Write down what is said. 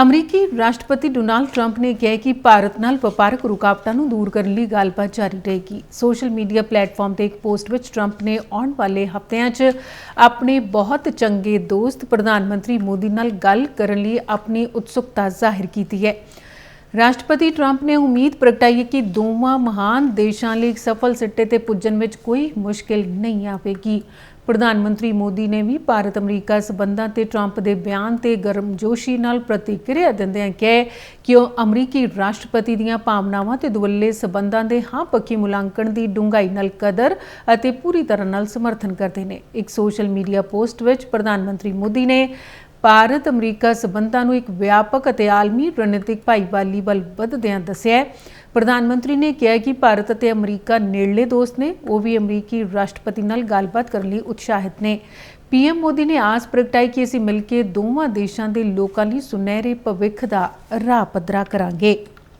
ਅਮਰੀਕੀ ਰਾਸ਼ਟਰਪਤੀ Donald Trump ਨੇ ਕਿਹਾ ਕਿ ਭਾਰਤ ਨਾਲ ਵਪਾਰਕ ਰੁਕਾਵਟਾਂ ਨੂੰ ਦੂਰ ਕਰਨ ਲਈ ਗੱਲਬਾਤ ਜਾਰੀ ਰਹੇਗੀ। ਸੋਸ਼ਲ ਮੀਡੀਆ ਪਲੇਟਫਾਰਮ ਤੇ ਇੱਕ ਪੋਸਟ ਵਿੱਚ ਟਰੰਪ ਨੇ ਆਉਣ ਵਾਲੇ ਹਫ਼ਤਿਆਂ 'ਚ ਆਪਣੇ ਬਹੁਤ ਚੰਗੇ ਦੋਸਤ ਪ੍ਰਧਾਨ ਮੰਤਰੀ ਮੋਦੀ ਨਾਲ ਗੱਲ ਕਰਨ ਲਈ ਆਪਣੀ ਉਤਸੁਕਤਾ ਜ਼ਾਹਿਰ ਕੀਤੀ ਹੈ। ਰਾਸ਼ਟਰਪਤੀ ਟਰੰਪ ਨੇ ਉਮੀਦ ਪ੍ਰਗਟਾਈ ਕਿ ਦੋਵਾਂ ਮਹਾਨ ਦੇਸ਼ਾਂ ਲਈ ਇੱਕ ਸਫਲ ਸਿੱਟੇ ਤੇ ਪੁੱਜਣ ਵਿੱਚ ਕੋਈ ਮੁਸ਼ਕਿਲ ਨਹੀਂ ਆਵੇਗੀ। ਪ੍ਰਧਾਨ ਮੰਤਰੀ ਮੋਦੀ ਨੇ ਵੀ ਭਾਰਤ ਅਮਰੀਕਾ ਸਬੰਧਾਂ ਤੇ ਟਰੰਪ ਦੇ ਬਿਆਨ ਤੇ ਗਰਮਜੋਸ਼ੀ ਨਾਲ ਪ੍ਰਤੀਕਿਰਿਆ ਦਿੰਦਿਆਂ ਕਿਹਾ ਕਿ ਉਹ ਅਮਰੀਕੀ ਰਾਸ਼ਟਰਪਤੀ ਦੀਆਂ ਭਾਵਨਾਵਾਂ ਤੇ ਦੁਵੱਲੇ ਸਬੰਧਾਂ ਦੇ ਹਾਂ ਪੱਕੀ ਮੁਲਾਂਕਣ ਦੀ ਡੂੰਘਾਈ ਨਾਲ ਕਦਰ ਅਤੇ ਪੂਰੀ ਤਰ੍ਹਾਂ ਨਾਲ ਸਮਰਥਨ ਕਰਦੇ ਨੇ। ਇੱਕ ਸੋਸ਼ਲ ਮੀਡੀਆ ਪੋਸਟ ਵਿੱਚ ਪ੍ਰਧਾਨ ਮੰਤਰੀ ਮੋਦੀ ਨੇ ਭਾਰਤ ਅਮਰੀਕਾ ਸਬੰਧਾਂ ਨੂੰ ਇੱਕ ਵਿਆਪਕ ਅਤੇ ਆਲਮੀ ਰਣਨੀਤਿਕ ਭਾਈਵਾਲੀ ਵੱਲ ਵਧਦਿਆਂ ਦੱਸਿਆ ਪ੍ਰਧਾਨ ਮੰਤਰੀ ਨੇ ਕਿਹਾ ਕਿ ਭਾਰਤ ਅਤੇ ਅਮਰੀਕਾ ਨੇੜਲੇ ਦੋਸਤ ਨੇ, ਉਹ ਵੀ ਅਮਰੀਕੀ ਰਾਸ਼ਟਰਪਤੀ ਨਾਲ ਗੱਲਬਾਤ ਕਰਨ ਲਈ ਉਤਸ਼ਾਹਿਤ ਨੇ। ਪੀਐਮ ਮੋਦੀ ਨੇ ਆਸ ਪ੍ਰਗਟਾਈ ਕਿ ਅਸੀਂ ਮਿਲ ਕੇ ਦੋਵਾਂ ਦੇਸ਼ਾਂ ਦੇ ਲੋਕਾਂ ਲਈ ਸੁਨਹਿਰੇ ਭਵਿੱਖ ਦਾ ਰਾਹ ਪੱਧਰਾ ਕਰਾਂਗੇ।